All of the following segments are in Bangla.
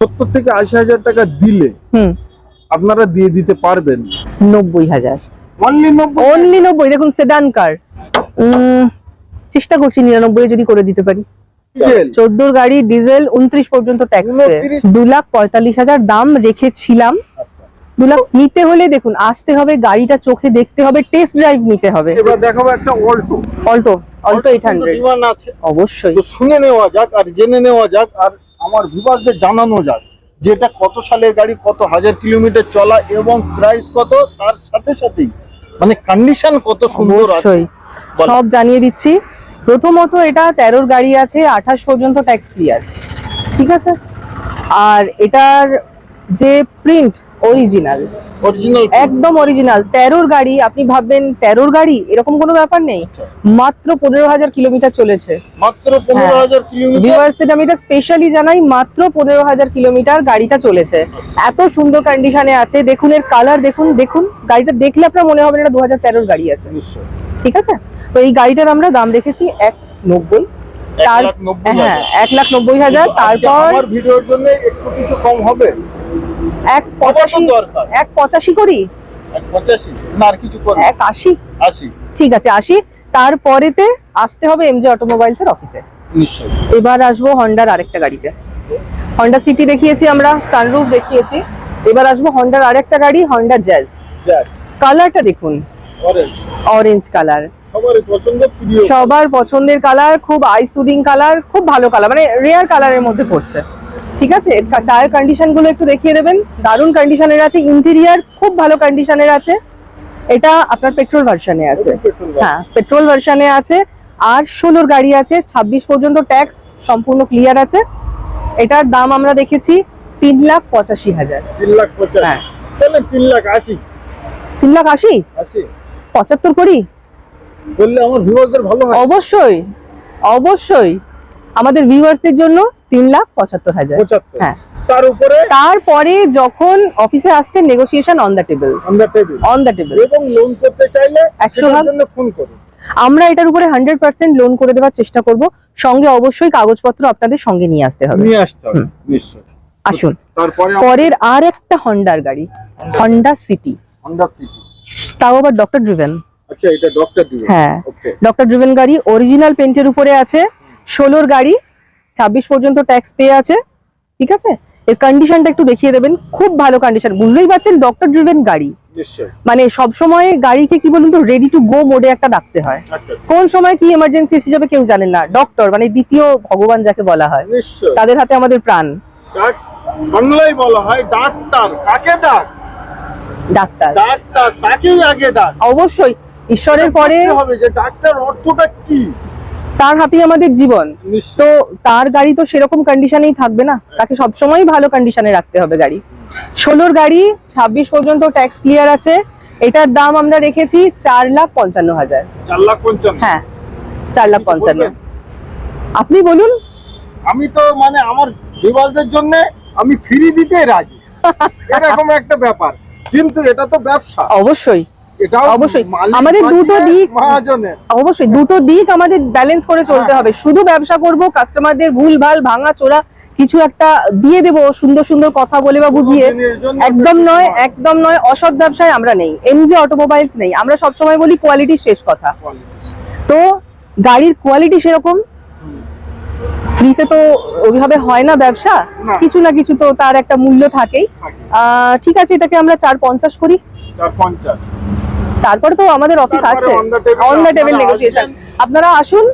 সত্তর থেকে আশি হাজার টাকা দিলে হুম। আপনারা দিয়ে দিতে পারবেন। নব্বই হাজার। অনলি নব্বই দেখুন সেডান কার চেষ্টা করছি নিরানব্বই যদি করে দিতে পারি। চোদ্দোর গাড়ি ডিজেল উনত্রিশ পর্যন্ত ট্যাক্স দু লাখ পঁয়তাল্লিশ হাজার দাম রেখেছিলাম। দু লাখ নিতে হলে দেখুন আসতে হবে গাড়িটা চোখে দেখতে হবে টেস্ট ড্রাইভ নিতে হবে। এবার দেখাবো একটা Alto Alto Alto eight hundred অবশ্যই। শুনে নেওয়া যাক আর জেনে নেওয়া যাক আর আমার ভিভাসদের জানানো যায় যে এটা কত সালের গাড়ি কত হাজার কিলোমিটার চলা এবং প্রাইস কত তার সাথে সাথেই মানে কন্ডিশন কত সুন্দর আছে। সব জানিয়ে দিচ্ছি। প্রথমত এটা তেরোর গাড়ি আছে আঠাশ পর্যন্ত ট্যাক্স ক্লিয়ার ঠিক আছে? আর এটার যে প্রিন্ট অরিজিনাল অরিজিনাল একদম অরিজিনাল তেরোর গাড়ি আপনি ভাববেন তেরোর গাড়ি? এরকম কোনো ব্যাপার নেই? মাত্র পনেরো হাজার কিলোমিটার চলেছে। মাত্র পনেরো হ্যাঁ। হাজার কিলোমিটার? আমি এটা স্পেশালি জানাই মাত্র পনেরো হাজার কিলোমিটার গাড়িটা চলেছে। এত সুন্দর কন্ডিশনে আছে। দেখুন এর কালার দেখুন দেখুন। গাড়িটা দেখলে আপনার মনে হবে এটা দু হাজার তেরোর গাড়ি আছে। ঠিক আছে? তো এই গাড়িটার আমরা দাম রেখেছি এক নব্বই। তার হ্যাঁ এক লাখ নব্বই হাজার। তারপর ভিডিওর জন্য একটু কিছু কম হবে। এক পঁচাশি? এক পঁচাশি করি? এক আশি? ঠিক আছে আশি। তারপরেতে আসতে হবে এমজে অটোমোবাইলস এর অফিসে এবার আসব হন্ডার আরেকটা গাড়িতে। হন্ডা সিটি দেখিয়েছি আমরা সানরুফ দেখিয়েছি। এবার আসব হন্ডার আরেকটা গাড়ি হন্ডা জ্যাজ কালারটা দেখুন। অরেঞ্জ কালার সবার পছন্দের কালার খুব আই সুদিং কালার খুব ভালো কালার মানে রেয়ার কালারের মধ্যে পড়ছে। ঠিক আছে? টায়ার কন্ডিশনগুলো একটু দেখিয়ে দেবেন। দারুণ কন্ডিশনের আছে। ইন্টেরিয়ার খুব ভালো কন্ডিশনের আছে। এটা আপনার পেট্রোল ভার্সানে আছে। হ্যাঁ পেট্রোল ভার্সনে আছে। আর ষোলোর গাড়ি আছে। ছাব্বিশ পর্যন্ত ট্যাক্স সম্পূর্ণ ক্লিয়ার আছে। এটার দাম আমরা দেখেছি তিন লাখ পঁচাশি হাজার। তিন লাখ হ্যাঁ। তিন লাখ আশি। তিন লাখ আশি? আশি। পঁচাত্তর করি? বললে আমার ভিউয়ারদের ভালো হয়। অবশ্যই। অবশ্যই। আমাদের ভিউয়ার্সদের জন্য তিন লাখ পঁচাত্তর হাজার। হ্যাঁ। তার উপরে? তারপরে যখন অফিসে আসছে negotiation on the table on the table এবং লোন করতে চাইলে ভাগ। জন্য ফোন করুন। আমরা এটার উপরে হান্ড্রেড পার্সেন্ট লোন করে দেওয়ার চেষ্টা করব। সঙ্গে অবশ্যই কাগজপত্র আপনাদের সঙ্গে নিয়ে আসতে হবে। নিয়ে আসতে হবে নিশ্চয় আসুন। তারপরে পরের আর একটা হন্ডার গাড়ি হন্ডা সিটি হন্ডা সিটি তাও আবার ডক্টর ড্রিভেন আচ্ছা এটা ডক্টর দিবে হ্যাঁ। ডক্টর ড্রিভেন গাড়ি অরিজিনাল পেন্টের উপরে আছে। ষোলোর গাড়ি ছাব্বিশ পর্যন্ত ট্যাক্স পেয়ে আছে ঠিক আছে? এর কন্ডিশনটা একটু দেখিয়ে দেবেন খুব ভালো কন্ডিশন বুঝতেই পারছেন ডক্টর ড্রিভেন গাড়ি। মানে সব সময় গাড়িকে কি বলুন তো রেডি টু গো মোডে একটা ডাকতে হয়। আচ্ছা। কোন সময় কি এমার্জেন্সি এসে যাবে কেউ জানেন না ডক্টর মানে দ্বিতীয় ভগবান যাকে বলা হয় তাদের হাতে আমাদের প্রাণ। বাংলায় বলা হয় ডাক্তার কাকে ডাক? ডাক্তার। ডাক্তার তাকেই আগে ডাক? অবশ্যই ঈশ্বরের পরে হবে যে ডাক্তার অর্থটা কি? তার হাতেই আমাদের জীবন। তো তার গাড়ি তো সেরকম কন্ডিশনেই থাকবে না। তাকে সবসময় ভালো কন্ডিশনে রাখতে হবে গাড়ি। ষোলোর গাড়ি ছাব্বিশ পর্যন্ত ট্যাক্স ক্লিয়ার আছে। এটার দাম আমরা রেখেছি চার লাখ পঞ্চান্ন হাজার। হ্যাঁ চার লাখ পঞ্চান্ন। আপনি বলুন। আমি তো মানে আমার বিবালদের জন্য আমি ফ্রি দিতে রাজি। এরকম একটা ব্যাপার। কিন্তু এটা তো ব্যবসা। অবশ্যই। অবশ্যই। আমাদের দুটো দিক- অবশ্যই দুটো দিক আমাদের ব্যালেন্স করে চলতে। হবে। শুধু ব্যবসা করব কাস্টমারদের ভুল ভালো ভাঙা চোরা কিছু একটা দিয়ে দেবো সুন্দর সুন্দর কথা বলে বা বুঝিয়ে। একদম নয়। একদম নয় অসৎ ব্যবসায় আমরা নেই। এমজে অটোমোবাইলস নেই। আমরা সবসময় বলি কোয়ালিটি শেষ কথা। তো গাড়ির কোয়ালিটি সেরকম? ফ্রিতে তো ওইভাবে হয় না ব্যবসা? কিছু না কিছু তো তার একটা মূল্য থাকেই। আহ, ঠিক আছে এটাকে আমরা চার পঞ্চাশ করি। চার পঞ্চাশ। তারপরে তো আমাদের অফিস আছে। অন দ্য টেবিল আপনারা নেগোসিয়েশন আপনারা আসুন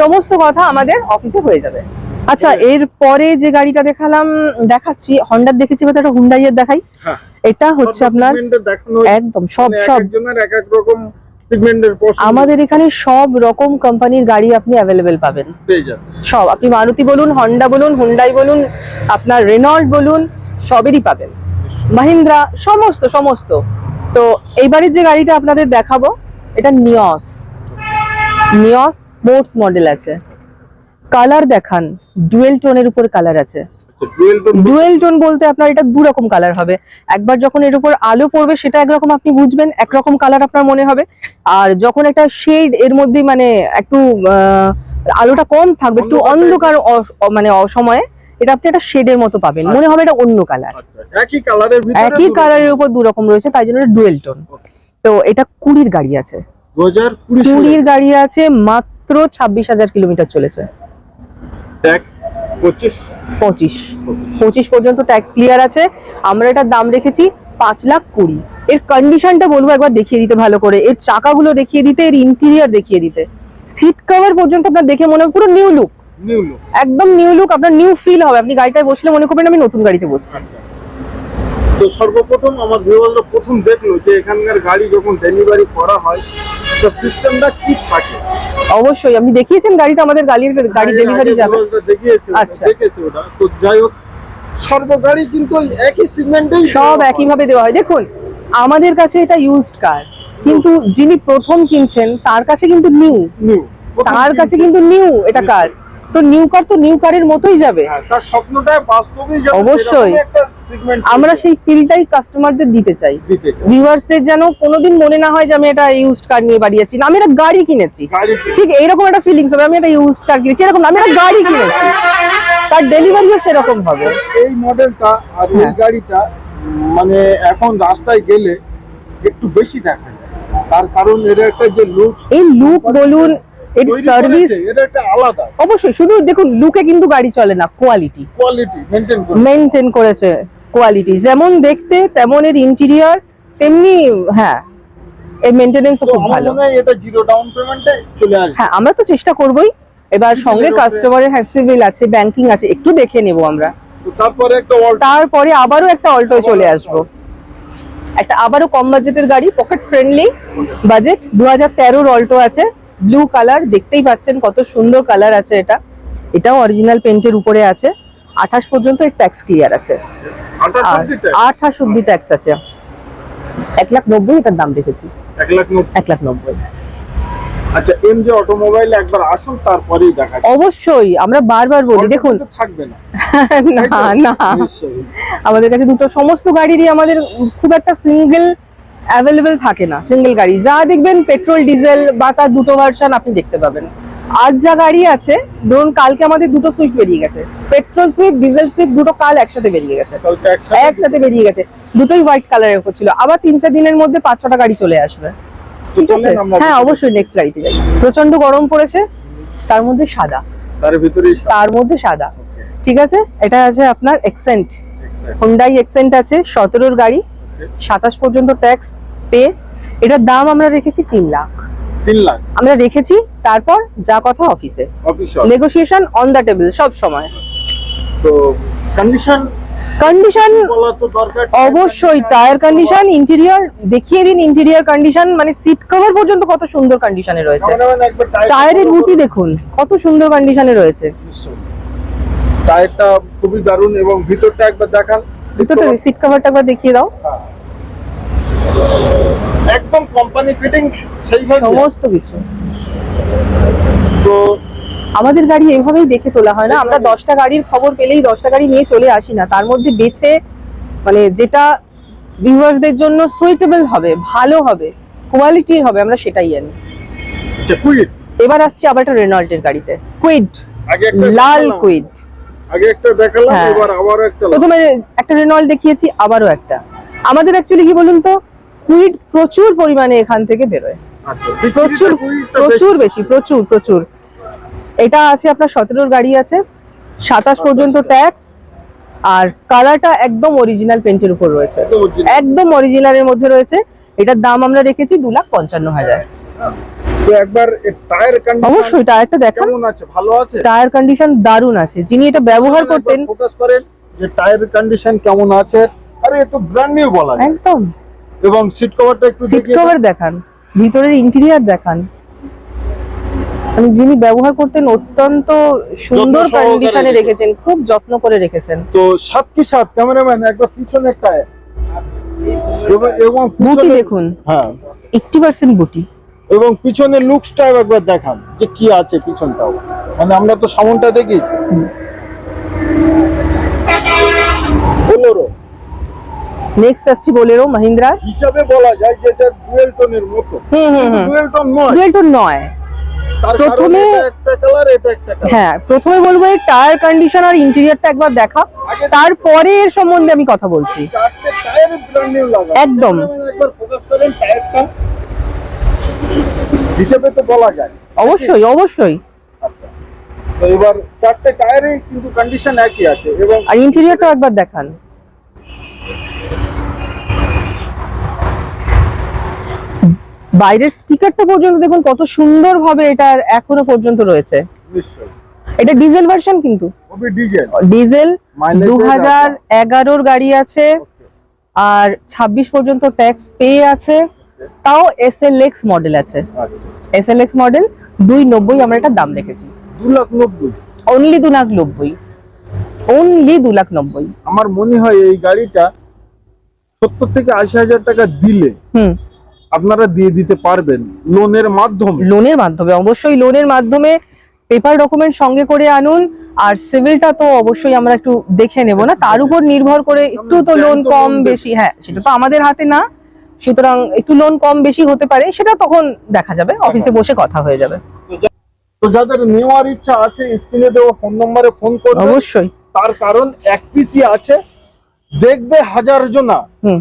সমস্ত কথা আমাদের অফিসে হয়ে যাবে। আচ্ছা এর পরে যে গাড়িটা দেখালাম দেখাচ্ছি হন্ডার দেখেছি বোধহয় একটা হুন্ডাইয়ের দেখাই। হ্যাঁ। এটা হচ্ছে আপনার একদম সব মানে সব। এক এক রকম আমাদের এখানে সব রকম কোম্পানির গাড়ি আপনি অ্যাভেলেবেল পাবেন। সব আপনি মারুতি বলুন হন্ডা বলুন হুন্ডাই বলুন আপনার রেনল্ড বলুন সবেরই পাবেন। মাহিন্দ্রা সমস্ত সমস্ত। তো এইবারের যে গাড়িটা আপনাদের দেখাবো এটা নিয়স নিয়স স্পোর্টস মডেল আছে। কালার দেখান ডুয়েল টোনের উপর কালার আছে। ডুয়েল টোন বলতে আপনার এটা দু রকম কালার হবে। একবার যখন এর উপর আলো পড়বে সেটা একরকম আপনি বুঝবেন একরকম কালার আপনার মনে হবে। আর যখন একটা শেড এর মধ্যে মানে একটু আলোটা কম থাকবে একটু অন্ধকার মানে অসময়ে এটা আপনি একটা শেডের মতো পাবেন। মনে হবে এটা অন্য কালার আচ্ছা একই কালারের ভিতরে একই কালারের উপর দু রকম রয়েছে তাই জন্য এটা ডুয়েল টোন তো এটা কুড়ির গাড়ি আছে। কুড়ির গাড়ি আছে মাত্র ছাব্বিশ হাজার কিলোমিটার চলেছে। ট্যাক্স পঁচিশ? পঁচিশ। পর্যন্ত ট্যাক্স ক্লিয়ার আছে। আমরা এটার দাম রেখেছি পাঁচ লাখ কুড়ি। এর কন্ডিশনটা বলব একবার দেখিয়ে দিতে ভালো করে। এর চাকাগুলো দেখিয়ে দিতে এর ইন্টেরিয়ার দেখিয়ে দিতে। সিট কভার পর্যন্ত আপনার দেখে মনে হবে পুরো নিউ লুক একদম নিউ লুক আপনার নিউ ফিল হবে। আপনি গাড়িটায় বসলে মনে করবেন আমি নতুন গাড়িতে বসছি। তো সর্বপ্রথম আমার ভিউয়াররা প্রথম দেখল যে এখানকার গাড়ি যখন ডেলিভারি করা হয় তো সিস্টেমটা কি থাকে? অবশ্যই আপনি দেখিয়েছেন গাড়িটা আমাদের গাড়ির গাড়ি ডেলিভারি আগে যাবে। দেখিয়েছে আচ্ছা। দেখেছে ওটা। তো যাই হোক কিন্তু একই সিগমেন্টেই সব একই ভাবে দেওয়া হয়। দেখুন আমাদের কাছে এটা ইউজড কার কিন্তু যিনি প্রথম কিনছেন তার কাছে কিন্তু নিউ নিউ তার কাছে কিন্তু নিউ এটা কার তো নিউ কার তো নিউ কারের মতোই যাবে। হ্যাঁ, তার স্বপ্নটা বাস্তবেই যেন অবশ্যই। আমরা সেই ফিলটাই কাস্টমারদের দিতে চাই। ভিউয়ার্সদের যেন কোনোদিন মনে না হয় যে আমি এটা ইউজড কার নিয়ে বাড়ি না আমি একটা গাড়ি কিনেছি। ঠিক এইরকম একটা ফিলিংস হবে আমি একটা ইউজড কার কিনেছি। এরকম আমি একটা গাড়ি কিনেছি। তার ডেলিভারিও সেরকম হবে। এই মডেলটা আর এই হ্যাঁ। গাড়িটা মানে এখন রাস্তায় গেলে একটু বেশি দেখা যায়। তার কারণ এর একটা যে লুক এই লুক বলুন এর সার্ভিস এটা একটা আলাদা। অবশ্যই শুধু দেখুন লুকে কিন্তু গাড়ি চলে না কোয়ালিটি করে করেছে। কোয়ালিটি যেমন দেখতে তেমন এর ইন্টেরিয়ার তেমনি হ্যাঁ এর খুব ভালো। এটা জিরো ডাউন পেমেন্টে চলে আসবে। হ্যাঁ আমরা তো চেষ্টা করবোই। এবার সঙ্গে কাস্টমারের হ্যাঁ সিভিল আছে ব্যাংকিং আছে একটু দেখে নেব আমরা। তারপরে একটা তারপরে আবারও একটা অল্টোয় চলে আসব। একটা আবারও কম বাজেটের গাড়ি পকেট ফ্রেন্ডলি বাজেট দু হাজার তেরোর অল্টো আছে। ব্লু কালার দেখতেই পাচ্ছেন কত সুন্দর কালার আছে এটা। এটাও অরিজিনাল পেন্টের উপরে আছে। আঠাশ পর্যন্ত এর ট্যাক্স ক্লিয়ার আছে। আঠাশ অব্দি ট্যাক্স আছে। এক লাখ নব্বই এটার দাম রেখেছি। এক লাখ নব্বই? এক লাখ নব্বই। আচ্ছা এম যে অটোমোবাইল একবার আসুন তারপরেই দেখা অবশ্যই আমরা বারবার বলি দেখুন। থাকবে না। না না। আমাদের কাছে দুটো সমস্ত গাড়িরই আমাদের খুব একটা সিঙ্গেল অ্যাভেলেবেল থাকে না সিঙ্গেল গাড়ি। যা দেখবেন পেট্রোল ডিজেল বা তার দুটো ভার্সন আপনি দেখতে পাবেন। আজ যা গাড়ি আছে ধরুন কালকে আমাদের দুটো সুইফট বেরিয়ে গেছে। পেট্রোল সুইফট ডিজেল সুইফট দুটো কাল একসাথে বেরিয়ে গেছে। একসাথে? বেরিয়ে গেছে। দুটোই হোয়াইট কালারের উপর ছিল। আবার তিন চার দিনের মধ্যে পাঁচ ছটা গাড়ি চলে আসবে। ঠিক আছে? হ্যাঁ অবশ্যই নেক্সট গাড়িতে যাই। প্রচণ্ড গরম পড়েছে তার মধ্যে সাদা। তার ভিতরেই সব। তার মধ্যে সাদা। ঠিক আছে? এটা আছে আপনার এক্সেন্ট. হোন্ডাই এক্সেন্ট আছে সতেরোর গাড়ি। সাতাশ পর্যন্ত ট্যাক্স পে এটার দাম আমরা রেখেছি তিন লাখ। তিন লাখ। আমরা রেখেছি তারপর যা কথা অফিসে নেগোসিয়েশন অন দ্য টেবিল সব সময়। তো কন্ডিশন কন্ডিশন অবশ্যই টায়ার কন্ডিশন ইন্টেরিয়র দেখিয়ে দিন ইন্টেরিয়র কন্ডিশন মানে সিট কভার পর্যন্ত কত সুন্দর কন্ডিশনে রয়েছে। টায়ারের গুটি দেখুন কত সুন্দর কন্ডিশনে রয়েছে। টায়ারটা খুবই দারুণ এবং ভিতরটা একবার দেখান। ভিতরটা সিট কভারটা একবার দেখিয়ে দাও। হ্যাঁ। একদম কোম্পানি ফিটিং সেইভাবে সমস্ত কিছু। তো আমাদের গাড়ি এইভাবেই দেখে তোলা হয় না। আমরা। দশটা গাড়ির খবর পেলেই দশটা গাড়ি নিয়ে চলে আসি না। তার মধ্যে বেছে মানে যেটা ভিউয়ারদের জন্য সুইটেবল হবে ভালো হবে কোয়ালিটির হবে আমরা সেটাই আনি আচ্ছা এবার আসছি আবার একটা রেনল্টের গাড়িতে। কুইড আগে একটা লাল কুইড আগে একটা দেখালাম হ্যাঁ। এবার আবার একটা প্রথমে একটা রেনল্ট দেখিয়েছি আবারও একটা। আমাদের অ্যাকচুয়ালি কি বলুন তো কুইড প্রচুর পরিমাণে এখান থেকে বেরোয়। আচ্ছা প্রচুর প্রচুর বেশি প্রচুর প্রচুর। এটা আছে আপনার সতেরোর গাড়ি আছে সাতাশ পর্যন্ত ট্যাক্স আর কালারটা একদম অরিজিনাল পেন্টের উপর রয়েছে। একদম অরিজিনালের মধ্যে রয়েছে। এটার দাম আমরা রেখেছি দু লাখ পঞ্চান্ন হাজার। টায়ার অবশ্যই টায়ারটা দেখান। ভালো আছে? টায়ার কন্ডিশন দারুণ আছে। যিনি এটা ব্যবহার করতেন ফোকাস করেন যে টায়ার কন্ডিশন কেমন আছে। আরে এ তো ব্র্যান্ড নিউ বলা যায়। একদম। এবং সিট কভারটা একটু সিট কভার দেখান। ভিতরের ইন্টেরিয়ার দেখান। মানে যিনি ব্যবহার করতেন অত্যন্ত সুন্দর যত্ন কন্ডিশনে রেখেছেন। খুব যত্ন করে রেখেছেন। তো সাত কি সাত? ক্যামেরাম্যান একবার পিছনে টায়ার এবং বুটি দেখুন। হ্যাঁ। এইটটি পার্সেন্ট বুটি। এবং পিছনের লুকসটা একবার দেখান যে কি আছে পিছনটাও। মানে আমরা তো সামনটা দেখি বোলেরো নেক্সট আসছি বোলেরো মাহিন্দ্রার হিসাবে বলা যায় যে এটা ডুয়েল টোনের মতো। হুম ডুয়েল টোন নয়। ডুয়েল টোন নয়। প্রথমে- হ্যাঁ প্রথমে বলব টায়ার কন্ডিশন আর ইন্টেরিয়রটা একবার দেখা। তারপরে এর সম্বন্ধে আমি কথা বলছি। একদম। হিসেবে তো বলা যায়। অবশ্যই অবশ্যই। আচ্ছা। এবার চারটে টায়ারে কিন্তু কন্ডিশন একই আছে এবং আর ইন্টেরিয়রটা একবার দেখান। বাইরের স্টিকারটা পর্যন্ত দেখুন কত সুন্দর ভাবে এটার এখনও পর্যন্ত রয়েছে। এটা ডিজেল ভার্সন কিন্তু? ডিজেল ডিজেল দু হাজার এগারোর গাড়ি আছে আর ছাব্বিশ পর্যন্ত ট্যাক্স পেয়ে আছে। তাও এস এল এক্স মডেল আছে। এস এল এক্স মডেল দুই নব্বই আমরা এটার দাম রেখেছি। দু লাখ নব্বই। অনলি দু লাখ নব্বই। অনলি দু লাখ নব্বই। আমার মনে হয় এই গাড়িটা সত্তর থেকে আশি হাজার টাকা দিলে হুম। আপনারা দিয়ে দিতে পারবেন লোনের মাধ্যমে। লোনের মাধ্যমে অবশ্যই লোনের মাধ্যমে পেপার ডকুমেন্ট সঙ্গে করে আনুন আর সিভিলটা তো অবশ্যই আমরা একটু দেখে নেব না তার উপর নির্ভর করে একটু তো লোন কম বেশি। হ্যাঁ সেটা তো আমাদের হাতে না সুতরাং একটু লোন কম বেশি হতে পারে সেটা তখন দেখা যাবে অফিসে বসে কথা হয়ে যাবে। তো যাদের নেওয়ার ইচ্ছা আছে স্ক্রিনে দেওয়া ফোন নম্বরে ফোন করবে অবশ্যই। তার কারণ এক পিসি আছে দেখবে হাজার জনা। হুম।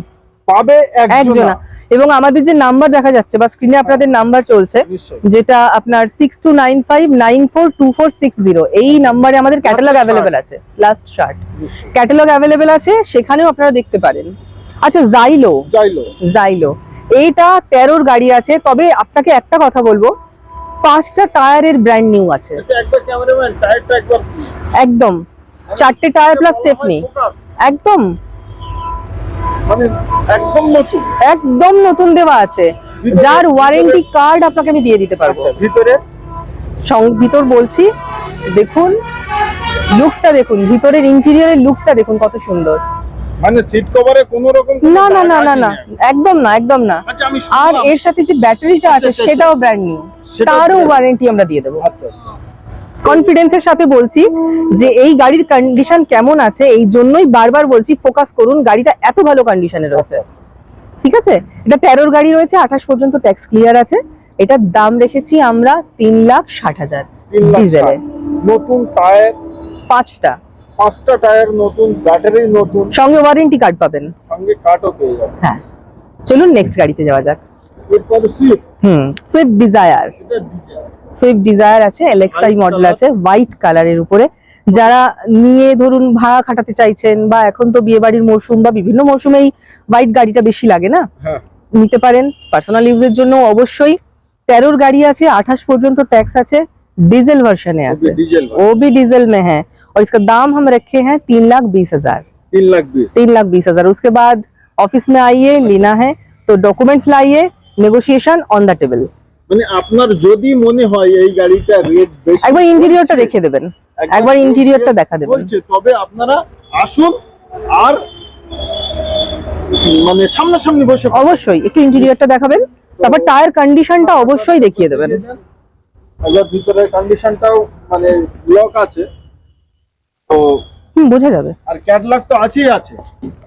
পাবে একজনা। এবং আমাদের যে নাম্বার দেখা যাচ্ছে বা স্ক্রিনে আপনাদের নাম্বার চলছে যেটা আপনার six two nine five nine four two four six zero এই নাম্বারে আমাদের ক্যাটালগ অ্যাভেলেবেল আছে লাস্ট শার্ট। ক্যাটালগ অ্যাভেলেবেল আছে সেখানেও আপনারা দেখতে পারেন। আচ্ছা জাইলো চাইলো জাইলো এইটা তেরোর গাড়ি আছে তবে আপনাকে একটা কথা বলব পাঁচটা টায়ারের ব্র্যান্ড নিউ আছে। আচ্ছা একবার ক্যামেরাম্যান টায়ারটা একবার একদম। চারটে টায়ার প্লাস স্টেপনি একদম। মানে একদম নতুন। একদম নতুন দেওয়া আছে। যার ওয়ারেন্টি কার্ড আপনাকে আমি দিয়ে দিতে পারব। আচ্ছা, ভিতরে ভিতর বলছি দেখুন লুকসটা দেখুন ভিতরের ইন্টেরিয়রের লুকসটা দেখুন কত সুন্দর। মানে সিট কভারে কোনো রকম না না না না না একদম না একদম না। আচ্ছা আর এর সাথে যে ব্যাটারিটা আছে আচ্ছা, সেটাও ব্র্যান্ড নিউ তারও ওয়ারেন্টি আমরা দিয়ে দেবো। আচ্ছা। কনফিডেন্সের সাথে বলছি যে এই গাড়ির কন্ডিশন কেমন আছে এই জন্যই বারবার বলছি ফোকাস করুন গাড়িটা এত ভালো কন্ডিশনে রয়েছে। ঠিক আছে? এটা তেরোর গাড়ি রয়েছে আঠাশ পর্যন্ত ট্যাক্স ক্লিয়ার আছে। এটার দাম রেখেছি আমরা তিন লাখ ষাট হাজার ডিজেলে নতুন টায়ার পাঁচটা। পাঁচটা টায়ার নতুন ব্যাটারি নতুন। সঙ্গে ওয়ারেন্টি কার্ড পাবেন। সঙ্গে কাঠও পেয়ে যাবে হ্যাঁ। চলুন নেক্সট গাড়িতে যাওয়া যাক। এরপরে সুইফট হুম সুইফট ডিজায়ার এটা ডিজাইন সুইফট ডিজায়ার আছে এলেক্সাই মডেল আছে হোয়াইট কালারের উপরে। যারা নিয়ে ধরুন ভাড়া খাটাতে চাইছেন বা এখন তো বিয়ে বাড়ির মরশুম বা বিভিন্ন মরশুমেই হোয়াইট গাড়িটা বেশি লাগে না? হ্যাঁ। নিতে পারেন। পার্সোনাল ইউজের জন্য অবশ্যই তেরোর গাড়ি আছে আঠাশ পর্যন্ত ট্যাক্স আছে ডিজেল ভার্সনে আছে। ওবি ডিজেল মে হ্যাঁ। है দাম इसका दाम हम रखे हैं तीन लाख बीस हजार। तीन लाख बीस। तीन लाख बीस हजार। उसके बाद ऑफिस में आइए लेना है तो डॉक्यूमेंट्स মানে আপনার যদি মনে হয় এই গাড়িটা রেট বেশি একবার ইন্টেরিয়রটা দেখে দেবেন। একবার ইন্টেরিয়রটা দেখা দেবেন। বলছে তবে আপনারা আসুন আর মানে সামনাসামনি বসে অবশ্যই একটু ইন্টেরিয়রটা দেখাবেন। তারপর টায়ার কন্ডিশনটা অবশ্যই দেখিয়ে দেবেন। এবার ভিতরের কন্ডিশনটাও মানে লক আছে। তো হুম বোঝা যাবে। আর ক্যাটলগ তো আছেই আছে।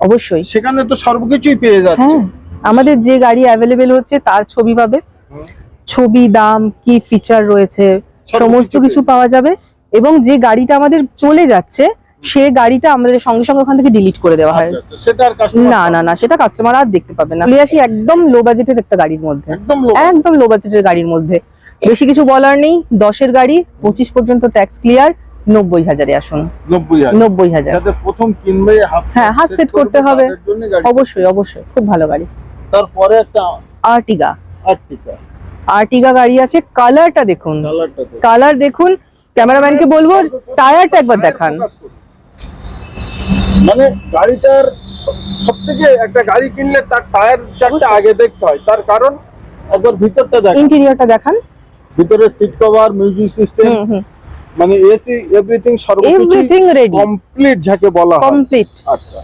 অবশ্যই। সেখানে তো সর্বকিছুই পেয়ে যাচ্ছে। হ্যাঁ আমাদের যে গাড়ি অ্যাভেলেবেল হচ্ছে তার ছবি পাবে। ছবি দাম কি ফিচার রয়েছে সমস্ত কিছু পাওয়া যাবে এবং যে গাড়িটা আমাদের চলে যাচ্ছে সে গাড়িটা আমাদের সঙ্গে সঙ্গে ওখান থেকে ডিলিট করে দেওয়া হয়। আচ্ছা, আচ্ছা, সেটা না না না সেটা কাস্টমার আর দেখতে পাবে না। আসি একদম লো বাজেটের একটা গাড়ির মধ্যে। একদম লো বাজেটের গাড়ির মধ্যে। বেশি কিছু বলার নেই দশের গাড়ি পঁচিশ পর্যন্ত ট্যাক্স ক্লিয়ার নব্বই হাজারে আসুন। নব্বই হাজার। প্রথম কিনবে হ্যাঁ, হাত set করতে হবে। অবশ্যই অবশ্যই খুব ভালো গাড়ি। তারপরে একটা আর্টিগা। আর্টিকা আর্টিগা গাড়ি আছে কালারটা দেখুন। কালার দেখুন। ক্যামেরাম্যানকে বলব টায়ারটা একবার দেখান। মানে গাড়িটার সব থেকে একটা গাড়ি কিনলে তার টায়ার চারটা আগে দেখতে হয় তার কারণ একবার ভিতরটা দেখ ইন্টেরিয়রটা দেখান। ভিতরে সিট কভার মিউজিক সিস্টেম মানে এসি এভরিথিং সর্বকিছু এভরিথিং রেডি কমপ্লিট যাকে বলা হয়। কমপ্লিট আচ্ছা।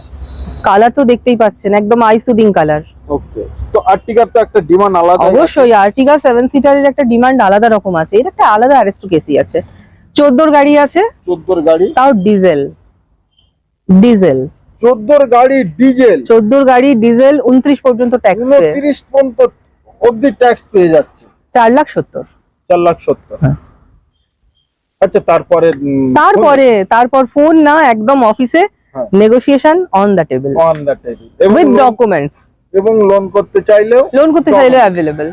কালার তো দেখতেই পাচ্ছেন একদম আইসুদিং কালার ওকে তো আর্টিকার তো একটা ডিমান্ড আলাদা অবশ্যই আর্টিগা সেভেন সিটারের একটা ডিমান্ড আলাদা রকম আছে। এর একটা আলাদা আরেস্টু কেসি আছে। চোদ্দোর গাড়ি আছে চোদ্দোর গাড়ি? তাও ডিজেল ডিজেল চোদ্দোর গাড়ি ডিজেল চোদ্দোর গাড়ি ডিজেল উনত্রিশ পর্যন্ত ট্যাক্স উনত্রিশ পর্যন্ত অব্দি ট্যাক্স পেয়ে যাচ্ছে। চার লাখ সত্তর। চার লাখ সত্তর। হ্যাঁ। আচ্ছা তারপরে তারপরে তারপর ফোন না একদম অফিসে। Negotiation on the table the table। এবং উইথ ডকুমেন্টস এবং লোন করতে চাইলেও লোন করতে চাইলে অ্যাভেলেবেল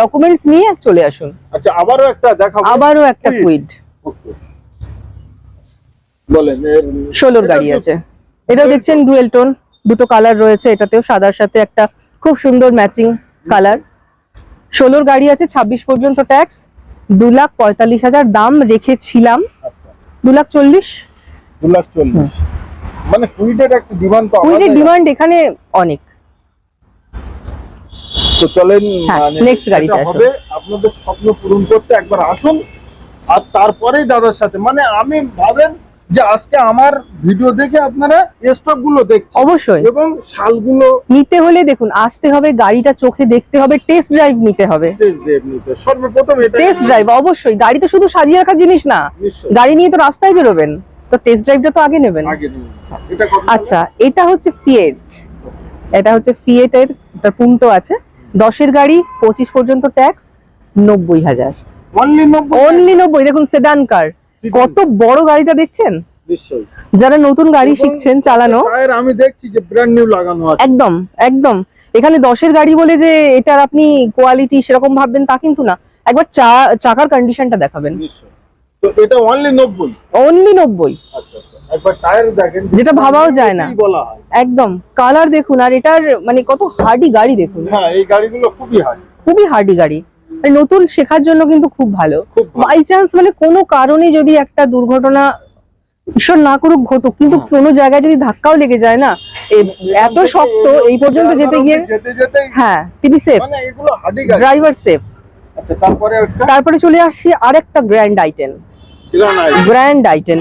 ডকুমেন্টস নিয়ে চলে আসুন। আচ্ছা আবারও একটা দেখাবো। আবারও একটা কুইড বলেন এর- ষোলোর এটা গাড়ি আছে। এটা দেখছেন ডুয়েল টোন দুটো কালার রয়েছে এটাতেও সাদার সাথে একটা খুব সুন্দর ম্যাচিং কালার ষোলোর গাড়ি আছে ছাব্বিশ পর্যন্ত ট্যাক্স দু লাখ পঁয়তাল্লিশ হাজার দাম রেখেছিলাম। আচ্ছা, দু লাখ চল্লিশ? দু লাখ চল্লিশ। মানে কুইডের একটা ডিমান্ড তো কুইডের ডিমান্ড এখানে অনেক। তো চলেন হ্যাঁ, মানে next গাড়িতে হবে আপনাদের স্বপ্ন পূরণ করতে। একবার আসুন আর তারপরেই দাদার সাথে। মানে আমি ভাবেন যে আজকে আমার ভিডিও দেখে আপনারা স্টকগুলো দেখছেন। অবশ্যই। এবং শালগুলো নিতে হলে দেখুন আসতে হবে গাড়িটা চোখে দেখতে হবে টেস্ট ড্রাইভ নিতে হবে। টেস্ট ড্রাইভ নিতে সর্বপ্রথম এটা টেস্ট ড্রাইভ অবশ্যই। গাড়ি তো শুধু সাজিয়ে রাখার জিনিস না। গাড়ি নিয়ে তো রাস্তায় বেরোবেন। তো টেস্ট ড্রাইভটা তো আগে নেবেন। আগে নিন। এটা কত আচ্ছা এটা হচ্ছে ফিয়েট এটা হচ্ছে ফিয়েটের একটা পুন্টো আছে। দশের গাড়ি পঁচিশ পর্যন্ত ট্যাক্স নব্বই হাজার। অনলি নব্বই দেখুন সেডান কার কত বড় গাড়িটা দেখছেন? যারা নতুন গাড়ি শিখছেন চালানো। আমি দেখছি যে ব্র্যান্ড নিউ লাগানো আছে। একদম একদম। এখানে দশের গাড়ি বলে যে এটার আপনি কোয়ালিটি সেরকম ভাববেন তা কিন্তু না। একবার চা চাকার কন্ডিশনটা দেখাবেন। নিশ্চয়ই। তো এটা অনলি নব্বই। অনলি নব্বই। আচ্ছা একবার টায়ার দেখেন যেটা ভাবাও যায় না। বলা হয়। একদম। কালার দেখুন আর এটার মানে কত হার্ডি গাড়ি দেখুন। হ্যাঁ এই গাড়িগুলো খুবই হাই খুবই হার্ডি গাড়ি। আর নতুন শেখার জন্য কিন্তু খুব ভালো। বাই চান্স মানে কোনো কারণে যদি একটা দুর্ঘটনা ঈশ্বর না করুক ঘটুক কিন্তু হ্যাঁ। কোনো জায়গায় যদি ধাক্কাও লেগে যায় না এত শক্ত এই পর্যন্ত যেতে গিয়ে হ্যাঁ তিনি সেফ মানে ড্রাইভার সেফ আচ্ছা তারপরে তারপরে চলে আসছি আরেকটা গ্র্যান্ড আইটেন গ্রানাইট গ্র্যান্ড যে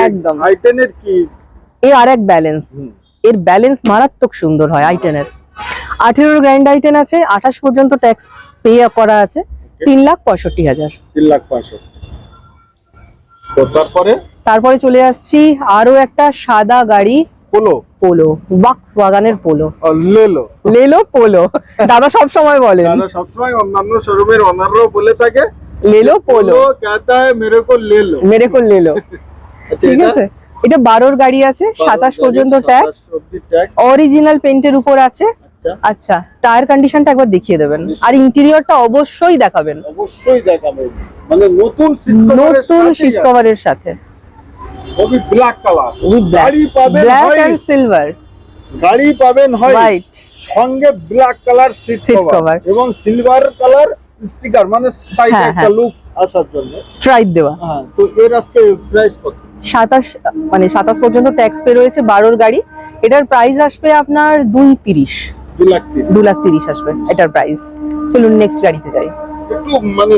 একদম। আইটেনের কি? এর আরেক ব্যালেন্স এর ব্যালেন্স মারাত্মক সুন্দর হয় আইটেনের আঠেরোর গ্র্যান্ড আইটেন আছে আঠাশ পর্যন্ত ট্যাক্স পে করা আছে তিন লাখ পঁয়ষট্টি হাজার। তিন লাখ তো তারপরে? তারপরে চলে আসছি আরও একটা সাদা গাড়ি পোলো পোলো বাক্স ওয়াগানের পোলো লেলো লেলো পোলো দাদা সব সময় বলেন দাদা সবসময় অন্যান্য শোরুমের অনাররাও বলে থাকে লেলো পোলো পোলো कहता है मेरे को ले लो মেরে কোল লেলো আচ্ছা, ঠিক এটা আছে এটা বারোর গাড়ি আছে সাতাশ পর্যন্ত ট্যাক্স 27 অবধি ট্যাক্স অরিজিনাল পেন্টের উপর আছে আচ্ছা আচ্ছা টায়ার কন্ডিশনটা একবার দেখিয়ে দেবেন আর ইন্টেরিয়রটা অবশ্যই দেখাবেন অবশ্যই দেখাবে মানে নতুন সিট নতুন সিট কভারের সাথে ওবি ব্ল্যাক কালার গাড়ি পাবেন ব্ল্যাক এন্ড সিলভার গাড়ি পাবেন হোয়াইট সঙ্গে ব্ল্যাক কালার সিট কভার এবং সিলভার কালার স্টিকার মানে সাইডে হ্যাঁ, একটা হ্যাঁ। লুক আসার জন্য। স্ট্রাইপ দেওয়া। হ্যাঁ তো এর আজকে প্রাইস কত? সাতাশ মানে সাতাশ পর্যন্ত ট্যাক্স পে রয়েছে বারোর গাড়ি। এটার প্রাইস আসবে আপনার দুই তিরিশ। দু লাখ তিরিশ। দু লাখ তিরিশ আসবে এটার প্রাইস চলুন নেক্সট গাড়িতে যাই। একটু মানে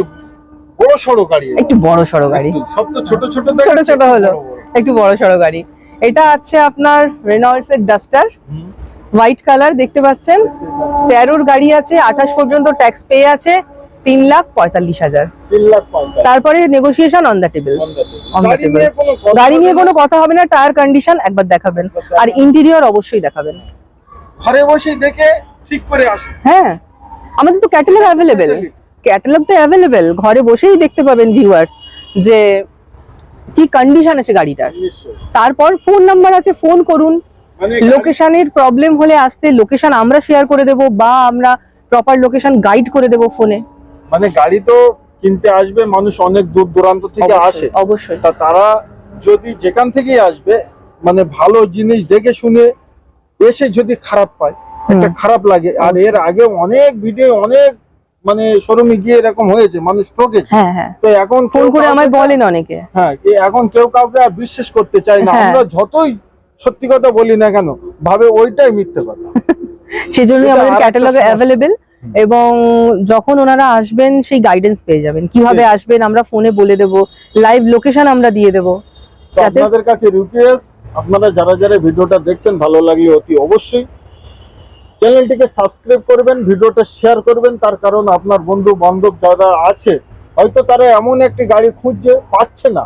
বড় সড়ো গাড়ি। একটু বড় সড়ো গাড়ি। সব তো ছোট ছোট ছোট ছোট হলো। একটু বড় সড়ো গাড়ি। এটা আছে আপনার রেনল্ডস এর ডাস্টার হোয়াইট কালার দেখতে পাচ্ছেন? তেরোর গাড়ি আছে আঠাশ পর্যন্ত ট্যাক্স পে আছে তিন লাখ পঁয়তাল্লিশ হাজার। তারপরে নেগোসিয়েশন অন দ্য টেবিল নিয়ে কোনো কথা গাড়ি নিয়ে কোনো। কথা হবে না টায়ার কন্ডিশন একবার দেখাবেন। আর ইন্টেরিয়র অবশ্যই দেখাবেন। ঘরে বসে দেখে ঠিক করে আসুন। হ্যাঁ। আমাদের তো ক্যাটালগ অ্যাভেলেবেল ক্যাটালগ তো অ্যাভেলেবেল ঘরে বসেই দেখতে পাবেন ভিউয়ার্স যে কি কন্ডিশন আছে গাড়িটার? তারপর ফোন নাম্বার আছে ফোন করুন। মানে লোকেশনের প্রবলেম হলে আসতে লোকেশন আমরা শেয়ার করে দেব বা আমরা প্রপার লোকেশন গাইড করে দেব ফোনে মানে গাড়ি তো কিনতে আসবে মানুষ অনেক দূর দূরান্ত থেকে আসে। অবশ্যই। তা তারা যদি যেখান থেকেই আসবে মানে ভালো জিনিস দেখে শুনে এসে যদি খারাপ পায় একটা খারাপ লাগে। আর এর আগে অনেক ভিডিও অনেক মানে শোরুমে গিয়ে এরকম হয়েছে মানুষ ঠকেছে। হ্যাঁ হ্যাঁ। তো এখন ফোন করে আমায় বলেন অনেকে। হ্যাঁ এখন কেউ কাউকে আর বিশ্বাস করতে চায় না। হ্যাঁ। আমরা যতই সত্যি কথা বলি না কেন ভাবে ওইটাই মিথ্যে কথা। সেজন্য আমাদের ক্যাটালগে অ্যাভেলেবেল এবং যখন ওনারা আসবেন সেই গাইডেন্স পেয়ে যাবেন। কীভাবে আসবেন আমরা ফোনে বলে দেব লাইভ লোকেশন আমরা দিয়ে দেব। আপনাদের কাছে রিকোয়েস্ট আপনারা যারা যারা ভিডিওটা দেখছেন ভালো লাগলে অতি অবশ্যই চ্যানেলটিকে সাবস্ক্রাইব করবেন ভিডিওটা শেয়ার করবেন তার কারণ আপনার বন্ধু বান্ধব যারা আছে হয়তো তারা এমন একটি গাড়ি খুঁজছে পাচ্ছে না।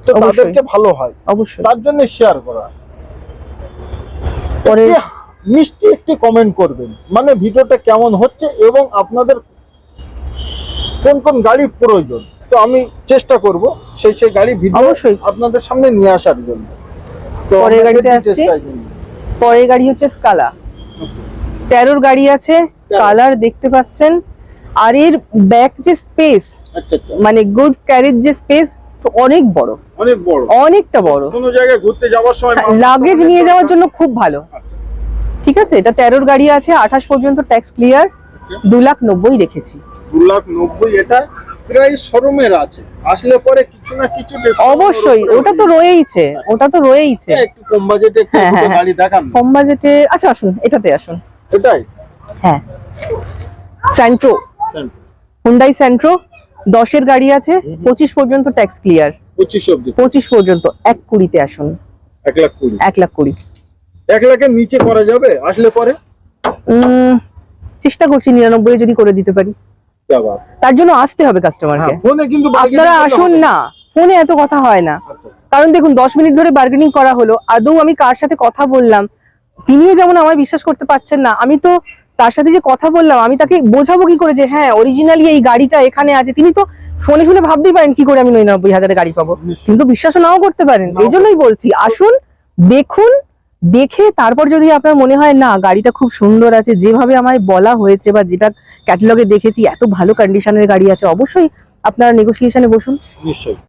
তো তাদেরকে ভালো হয়। অবশ্যই। তার জন্য শেয়ার করা। পরে মিষ্টি একটি কমেন্ট করবেন মানে ভিডিওটা কেমন হচ্ছে এবং আপনাদের কোন কোন গাড়ি প্রয়োজন। তো আমি চেষ্টা করব সেই সেই গাড়ি ভিডিও অবশ্যই। আপনাদের সামনে নিয়ে আসার জন্য। তো পরের গাড়িতে আসছি। পরের গাড়ি হচ্ছে স্কালা তেরোর গাড়ি আছে কালার দেখতে পাচ্ছেন। আর এর ব্যাক যে স্পেস আচ্ছা আচ্ছা। মানে গুড ক্যারেজ যে স্পেস অনেক বড়। অনেক বড়। অনেকটা বড়। কোনো জায়গায় ঘুরতে যাওয়ার সময় লাগেজ নিয়ে যাওয়ার জন্য খুব ভালো। আচ্ছা, ঠিক আছে? এটা তেরোর গাড়ি আছে আঠাশ পর্যন্ত ট্যাক্স ক্লিয়ার দু লাখ নব্বই রেখেছি। দু লাখ নব্বই এটা প্রায় শোরুমের আছে। আসলে পরে কিছু না কিছু অবশ্যই ওটা তো রয়েইছে ওটা তো রয়েইছে। একটু কম বাজেটে একটু হ্যাঁ, হ্যাঁ, গাড়ি দেখান। কম বাজেটে আচ্ছা আসুন এটাতে আসুন। এটাই? হ্যাঁ। স্যান্ট্রো হুন্ডাই স্যান্ট্রো দশের গাড়ি আছে পঁচিশ পর্যন্ত ট্যাক্স ক্লিয়ার পঁচিশ পর্যন্ত এক কুড়িতে আসুন। এক লাখ কুড়ি। এক লাখ কুড়ি। এক লাখের নিচে করা যাবে? আসলে পরে? চেষ্টা করছি নিরানব্বই যদি করে দিতে পারি। তার জন্য আসতে হবে কাস্টমারকে হ্যাঁ ফোনে কিন্তু আপনারা আসুন না ফোনে এত কথা হয় না। আচ্ছা, কারণ দেখুন দশ মিনিট ধরে বার্গেনিং করা হলো আদৌ আমি কার সাথে কথা বললাম তিনিও যেমন আমায় বিশ্বাস করতে পারছেন না আমি তো তার সাথে যে কথা বললাম আমি তাকে বোঝাবো কি করে যে হ্যাঁ অরিজিনালি এই গাড়িটা এখানে আছে। তিনি তো ফোনে শুনে ভাবতেই পারেন কি করে আমি নিরানব্বই হাজারে গাড়ি পাবো। কিন্তু বিশ্বাসও নাও করতে পারেন। এই জন্যই বলছি আসুন দেখুন দেখে তারপর যদি আপনার মনে হয় না গাড়িটা খুব সুন্দর আছে যেভাবে আমায় বলা হয়েছে বা যেটা ক্যাটালগে দেখেছি এত ভালো কন্ডিশনের গাড়ি আছে অবশ্যই আপনারা নেগোসিয়েশনে বসুন। নিশ্চয়ই।